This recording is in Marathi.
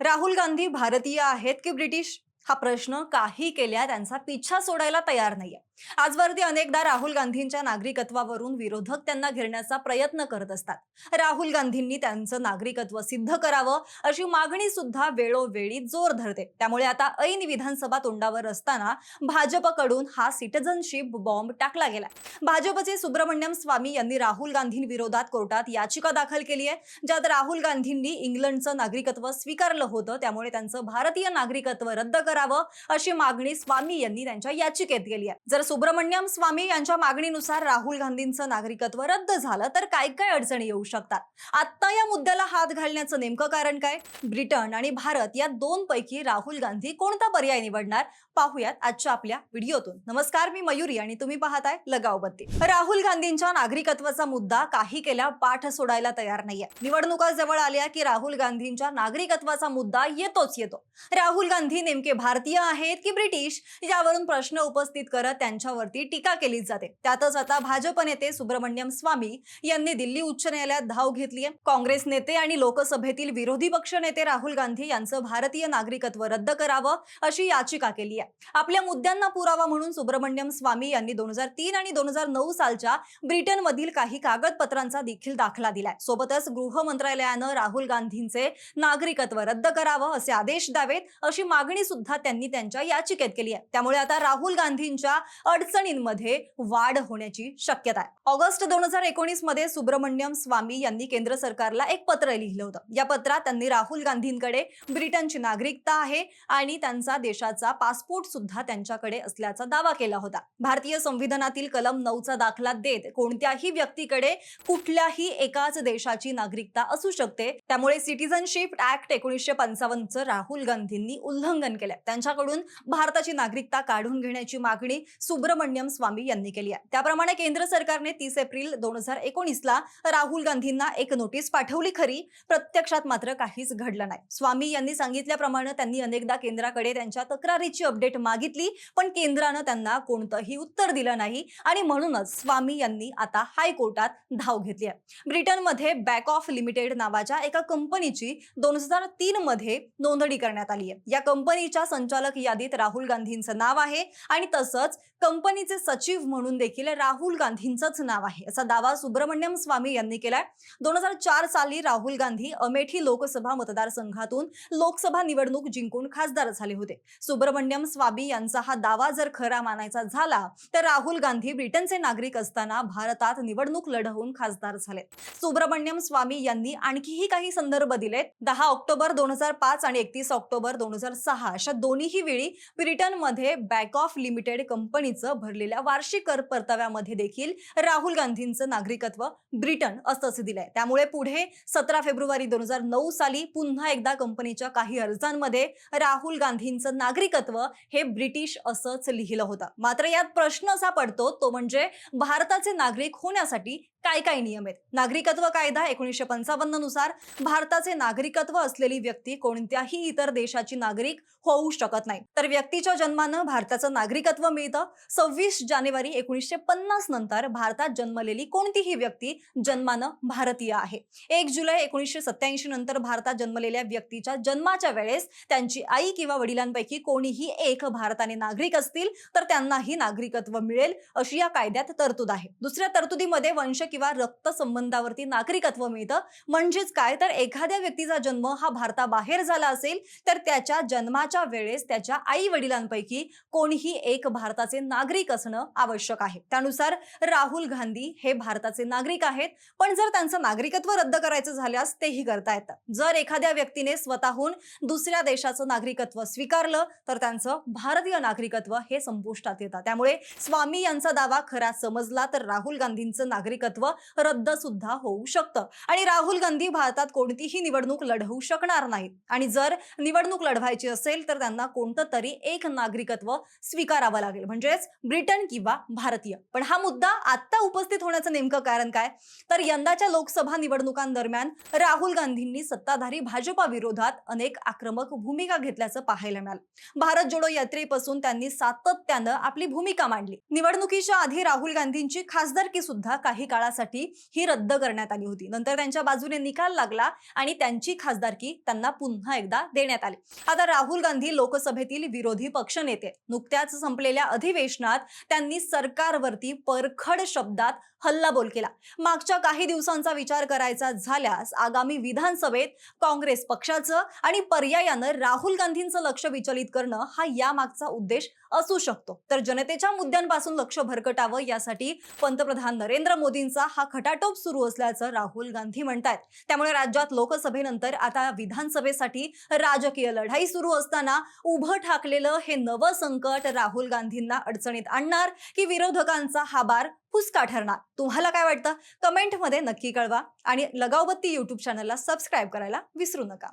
राहुल गांधी भारतीय आहेत की ब्रिटिश? हा प्रश्न काही केल्या त्यांचा पिच्छा सोडायला तयार नाहीये. आजवरती अनेकदा राहुल गांधींच्या नागरिकत्वावरून विरोधक त्यांना घेरण्याचा प्रयत्न करत असतात. राहुल गांधींनी त्यांचं नागरिकत्व सिद्ध करावं अशी मागणी सुद्धा वेळोवेळी जोर धरते. त्यामुळे आता ऐन विधानसभा तोंडावर असताना भाजपकडून हा सिटिझनशिप बॉम्ब टाकला गेला भाजपचे सुब्रमण्यम स्वामी यांनी राहुल गांधींविरोधात कोर्टात याचिका दाखल केली आहे. ज्यात राहुल गांधींनी इंग्लंडचं नागरिकत्व स्वीकारलं होतं. त्यामुळे त्यांचं भारतीय नागरिकत्व रद्द करावं अशी मागणी स्वामी यांनी त्यांच्या याचिकेत केली आहे. जर सुब्रमण्यम स्वामी यांच्या मागणीनुसार राहुल गांधींचं नागरिकत्व रद्द झालं तर काय काय अडचणी येऊ शकतात? आता या मुद्द्याला हात घालण्याचं नेमकं कारण काय? ब्रिटन आणि भारत या दोन पैकी राहुल गांधी कोणता पर्याय निवडणार? पाहूयात आजच्या आपल्या व्हिडिओतून. नमस्कार मी मयुरी आणि तुम्ही पाहताय लगावबत्ती राहुल गांधींच्या नागरिकत्वाचा मुद्दा काही केल्या पाठ सोडायला तयार नाहीये. निवडणुका जवळ आल्या की राहुल गांधींच्या नागरिकत्वाचा मुद्दा येतोच येतो. राहुल गांधी नेमके भारतीय आहेत की ब्रिटिश? यावरून प्रश्न उपस्थित करत त्यांच्यावरती टीका केली जाते. त्यातच आता भाजप नेते सुब्रमण्यम स्वामी यांनी दिल्ली उच्च न्यायालयात धाव घेतली आहे काँग्रेस नेते आणि लोकसभेतील विरोधी पक्ष नेते राहुल गांधी यांचं भारतीय नागरिकत्व रद्द करावं अशी याचिका केली आहे आपल्या मुद्द्यांना पुरावा म्हणून सुब्रमण्यम स्वामी यांनी दोन हजार तीन आणि दोन हजार नऊ सालच्या ब्रिटनमधील काही कागदपत्रांचा देखील दाखला दिलाय. सोबतच गृह मंत्रालयानं राहुल गांधींचे नागरिकत्व रद्द करावं असे आदेश द्यावेत अशी मागणी सुद्धा त्यांनी त्यांच्या याचिकेत केली आहे त्यामुळे आता राहुल गांधींच्या अडचणींमध्ये वाढ होण्याची शक्यता आहे. ऑगस्ट दोन हजार एकोणीसमध्ये सुब्रमण्यम स्वामी यांनी केंद्र सरकारला एक पत्र लिहिलं होतं. या पत्रात त्यांनी राहुल गांधींकडे ब्रिटनची नागरिकता आहे आणि त्यांचा देशाचा पासपोर्ट सुद्धा त्यांच्याकडे असल्याचा दावा केला होता. भारतीय संविधानातील कलम नऊचा दाखला देत कोणत्याही व्यक्तीकडे कुठल्याही एकाच देशाची नागरिकता असू शकते. त्यामुळे सिटिझनशिप ऍक्ट एकोणीसशे पंचावन्नचं राहुल गांधींनी उल्लंघन केलंय. त्यांच्याकडून भारताची नागरिकता काढून घेण्याची मागणी सुब्रमण्यम स्वामी यांनी केली आहे. त्याप्रमाणे केंद्र सरकारने तीस एप्रिल दोन हजार एकोणीसला राहुल गांधींना एक नोटीस पाठवली खरी. प्रत्यक्षात मात्र काहीच घडलं नाही. स्वामी यांनी सांगितल्याप्रमाणे त्यांनी अनेकदा केंद्राकडे त्यांच्या तक्रारीची अपडेट मागितली पण केंद्रानं त्यांना कोणतंही उत्तर दिलं नाही आणि म्हणूनच स्वामी यांनी आता हायकोर्टात धाव घेतली आहे. ब्रिटनमध्ये बॅक ऑफ लिमिटेड नावाच्या एका कंपनीची दोन हजार तीन मध्ये नोंदणी करण्यात आली आहे. या कंपनीच्या संचालक यादीत राहुल गांधींचं नाव आहे आणि तसंच कंपनीचे सचिव म्हणून देखील राहुल गांधींचंच नाव आहे. असा दावा सुब्रमण्यम स्वामी यांनी केलाय. दोन हजार चार साली राहुल गांधी अमेठी लोकसभा मतदारसंघातून लोकसभा निवडणूक जिंकून खासदार झाले होते. सुब्रमण्यम स्वामी यांचा हा दावा जर खरा मानायचा झाला तर राहुल गांधी ब्रिटनचे नागरिक असताना भारतात निवडणूक लढवून खासदार झाले. सुब्रमण्यम स्वामी यांनी आणखीही काही संदर्भ दिलेत. दहा ऑक्टोबर दोन हजार पाच आणि एकतीस ऑक्टोबर दोन हजार सहा अशा दोन्ही वेळी ब्रिटनमध्ये बॅक ऑफ लिमिटेड कंपनी कंपनीचं भरलेल्या वार्षिक कर परताव्यामध्ये देखील राहुल गांधींचं नागरिकत्व ब्रिटन असंच दिलंय. त्यामुळे पुढे सतरा फेब्रुवारी दोन हजार नऊ साली पुन्हा एकदा कंपनीच्या काही अर्जांमध्ये राहुल गांधींचं नागरिकत्व हे ब्रिटिश असंच लिहिलं होतं. मात्र यात प्रश्न असा पडतो तो म्हणजे भारताचे नागरिक होण्यासाठी काय काय नियम आहेत? नागरिकत्व कायदा एकोणीसशे पंचावन्ननुसार भारताचे नागरिकत्व असलेली व्यक्ती कोणत्याही इतर देशाची नागरिक होऊ शकत नाही. तर व्यक्तीच्या जन्मानं भारताचं नागरिकत्व मिळतं. सव्वीस जानेवारी एकोणीसशे पन्नास नंतर भारतात जन्मलेली कोणतीही व्यक्ती जन्मानं भारतीय आहे. एक जुलै एकोणीसशे सत्याऐंशी नंतर भारतात जन्मलेल्या व्यक्तीच्या जन्माच्या वेळेस त्यांची आई किंवा वडिलांपैकी कोणीही एक भारताने नागरिक असतील तर त्यांनाही नागरिकत्व मिळेल अशी या कायद्यात तरतूद आहे. दुसऱ्या तरतुदीमध्ये वंश किंवा रक्त संबंधावरती नागरिकत्व मिळतं. म्हणजेच काय? तर एखाद्या व्यक्तीचा जन्म हा भारताबाहेर झाला असेल तर त्याच्या जन्माच्या वेळेस त्याच्या आई वडिलांपैकी कोणीही एक भारताचे नागरिक असणं आवश्यक आहे. त्यानुसार राहुल गांधी हे भारताचे नागरिक आहेत. पण जर त्यांचं नागरिकत्व रद्द करायचं झाल्यास तेही करता येतं. जर एखाद्या व्यक्तीने स्वतःहून दुसऱ्या देशाचं नागरिकत्व स्वीकारलं तर त्यांचं भारतीय नागरिकत्व हे संपुष्टात येतं. त्यामुळे स्वामी यांचा दावा खरा समजला तर राहुल गांधींचं नागरिकत्व रद्द सुद्धा होऊ शकतं. आणि राहुल गांधी भारतात कोणतीही निवडणूक लढवू शकणार नाहीत. आणि जर निवडणूक लढवायची असेल तर त्यांना कोणतं तरी एक नागरिकत्व स्वीकारावं लागेल. म्हणजेच ब्रिटन किंवा भारतीय. पण हा मुद्दा आता उपस्थित होण्याचं नेमकं कारण काय? तर यंदाच्या लोकसभा निवडणुकांदरम्यान राहुल गांधींनी सत्ताधारी भाजपा विरोधात अनेक आक्रमक भूमिका घेतल्याचं पाहायला मिळालं. भारत जोडो यात्रेपासून त्यांनी सातत्यानं आपली भूमिका मांडली. निवडणुकीच्या आधी राहुल गांधींची खासदारकी सुद्धा काही काळात काळासाठी ही रद्द करण्यात आली होती. नंतर त्यांच्या बाजूने निकाल लागला आणि त्यांची खासदारकी त्यांना पुन्हा एकदा देण्यात आली. आता राहुल गांधी लोकसभेतील विरोधी पक्षनेते नुकत्याच संपलेल्या अधिवेशनात त्यांनी सरकारवरती परखड शब्दात हल्लाबोल केला. मागच्या काही दिवसांचा विचार करायचा झाल्यास आगामी विधानसभेत काँग्रेस पक्षाचं आणि पर्यायानं राहुल गांधींचं लक्ष विचलित करणं हा यामागचा उद्देश असू शकतो. तर जनतेच्या मुद्द्यांपासून लक्ष भरकटावं यासाठी पंतप्रधान नरेंद्र मोदींचा हा खटाटोप सुरू असल्याचं राहुल गांधी म्हणतायत. त्यामुळे राज्यात लोकसभेनंतर आता विधानसभेसाठी राजकीय लढाई सुरू असताना उभं ठाकलेलं हे नवं संकट राहुल गांधींना अडचणीत आणणार की विरोधकांचा हा बार फुसका ठरणार? तुम्हाला काय वाटतं? कमेंटमध्ये नक्की कळवा आणि लगावबत्ती यूट्यूब चॅनलला सबस्क्राईब करायला विसरू नका.